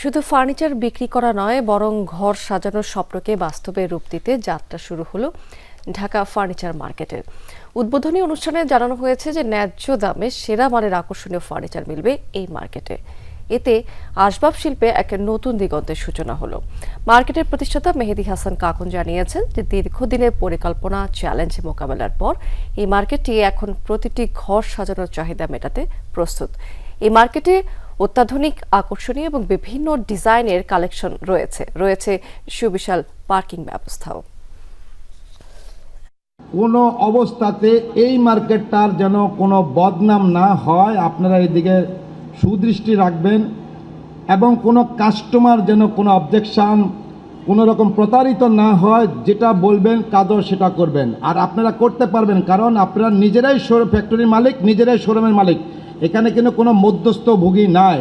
শুধু ফার্নিচার বিক্রি করা নয়, বরং ঘর সাজানোর স্বপ্নকে বাস্তবে রূপ দিতে যাত্রা শুরু হলো ঢাকা ফার্নিচার মার্কেটের। উদ্বোধনী অনুষ্ঠানে জানানো হয়েছে যে ন্যায্য দামে সেরা মানের আকর্ষণীয় ফার্নিচার মিলবে এই মার্কেটে। এতে আসবাব শিল্পে এক নতুন দিগন্তের সূচনা হলো। মার্কেটের প্রতিষ্ঠাতা মেহেদি হাসান কাকুন জানিয়েছেন যে দীর্ঘদিনের পরিকল্পনা, চ্যালেঞ্জ মোকাবেলার পর এই মার্কেটটি এখন প্রতিটি ঘর সাজানোর চাহিদা মেটাতে প্রস্তুত। এই মার্কেটে অত্যাধুনিক, আকর্ষণীয় এবং বিভিন্ন ডিজাইনের কালেকশন রয়েছে। রয়েছে সুবিশাল পার্কিং ব্যবস্থাও। কোনো অবস্থাতে এই মার্কেটটার যেন কোনো বদনাম না হয়, আপনারা এদিকে সুদৃষ্টি রাখবেন এবং কোনো কাস্টমার যেন কোনো অবজেকশান, কোনো রকম প্রতারিত না হয়, যেটা বলবেন কাদর সেটা করবেন। আর আপনারা করতে পারবেন, কারণ আপনারা নিজেরাই শোরুম, ফ্যাক্টরির মালিক, নিজেরাই শোরুমের মালিক। এখানে কিন্তু কোনো মধ্যস্থ ভোগী নাই।